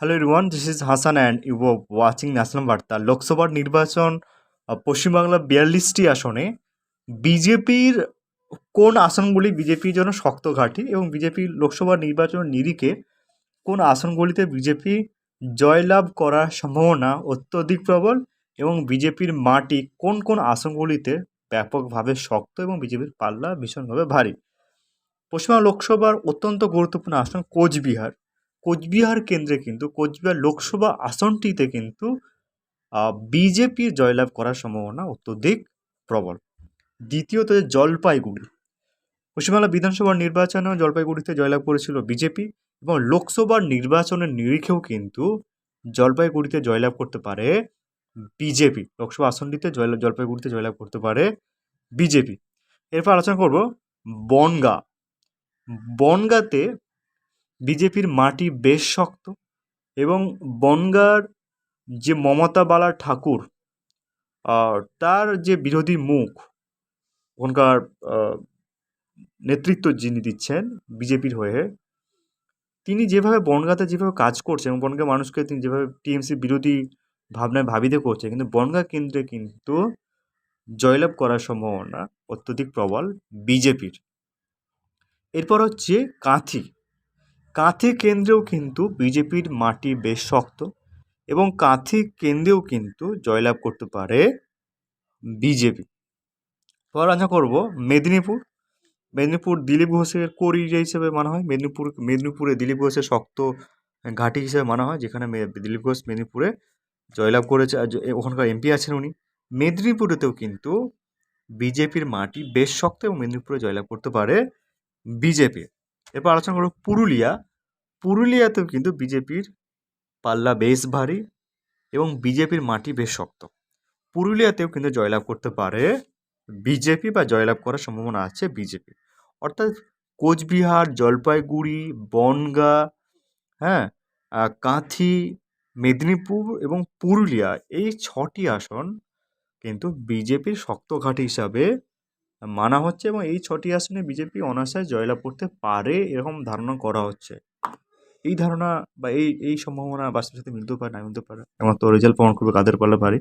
Hello everyone this is Hasan and you watching national বার্তা লোকসভার নির্বাচন আহ, পশ্চিমবাংলা বিয়াল্লিশটি আসনে বিজেপির কোন আসনগুলি বিজেপির জন্য শক্ত ঘাঁটি এবং বিজেপি লোকসভা নির্বাচন নিরিখে কোন আসনগুলিতে বিজেপি জয়লাভ করার সম্ভাবনা অত্যধিক প্রবল এবং বিজেপির মাটি কোন কোন আসনগুলিতে ব্যাপকভাবে শক্ত এবং বিজেপির পাল্লা ভীষণভাবে ভারী। পশ্চিমবঙ্গ লোকসভার অত্যন্ত গুরুত্বপূর্ণ আসন কোচবিহার। কোচবিহার কেন্দ্রে কিন্তু, কোচবিহার লোকসভা আসনটিতে কিন্তু বিজেপির জয়লাভ করার সম্ভাবনা অত্যধিক প্রবল। দ্বিতীয়ত জলপাইগুড়ি। পশ্চিমবাংলা বিধানসভার নির্বাচনেও জলপাইগুড়িতে জয়লাভ করেছিল বিজেপি এবং লোকসভার নির্বাচনের নিরিখেও কিন্তু জলপাইগুড়িতে জয়লাভ করতে পারে বিজেপি। লোকসভা আসনটিতে জয়লাভ জলপাইগুড়িতে জয়লাভ করতে পারে বিজেপি। এরপর আলোচনা করব বনগা। বনগাতে বিজেপির মাটি বেশ শক্ত এবং বনগার যে মমতা বালা ঠাকুর তার যে বিরোধী মুখ, ওখানকার নেতৃত্ব যিনি দিচ্ছেন বিজেপির হয়ে, তিনি যেভাবে বনগাঁতে যেভাবে কাজ করছেন এবং বনগা মানুষকে তিনি যেভাবে টিএমসি বিরোধী ভাবনায় ভাবিতে করছে কিন্তু বনগা কেন্দ্রে কিন্তু জয়লাভ করার সম্ভাবনা অত্যধিক প্রবল বিজেপির। এরপর হচ্ছে কাঁথি। কাঁথি কেন্দ্রেও কিন্তু বিজেপির মাটি বেশ শক্ত এবং কাঁথি কেন্দ্রেও কিন্তু জয়লাভ করতে পারে বিজেপি। পর আলোচনা করব মেদিনীপুর। মেদিনীপুর দিলীপ ঘোষের করি হিসেবে মানা হয়, মেদিনীপুর, মেদিনীপুরে দিলীপ ঘোষের শক্ত ঘাঁটি হিসেবে মানা হয়, যেখানে দিলীপ ঘোষ মেদিনীপুরে জয়লাভ করেছে ওখানকার এমপি আছেন উনি। মেদিনীপুরেতেও কিন্তু বিজেপির মাটি বেশ শক্ত এবং মেদিনীপুরে জয়লাভ করতে পারে বিজেপি। এরপর আলোচনা করব পুরুলিয়া। পুরুলিয়াতেও কিন্তু বিজেপির পাল্লা বেশ ভারী এবং বিজেপির মাটি বেশ শক্ত। পুরুলিয়াতেও কিন্তু জয়লাভ করতে পারে বিজেপি বা জয়লাভ করার সম্ভাবনা আছে বিজেপি। অর্থাৎ কোচবিহার, জলপাইগুড়ি, বনগা হ্যাঁ কাঁথি, মেদিনীপুর এবং পুরুলিয়া এই ছটি আসন কিন্তু বিজেপির শক্ত ঘাঁটি হিসাবে মানা হচ্ছে এবং এই ছটি আসনে বিজেপি অনাশায় জয়লাভ করতে পারে এরকম ধারণা করা হচ্ছে। এই ধারণা বা এই এই সম্ভাবনা বাস্তবের সাথে মিলতেও পারে না, মিলতে পারে একমাত্র রেজাল্ট প্রমাণ করবে কাদের পাল্লা ভারী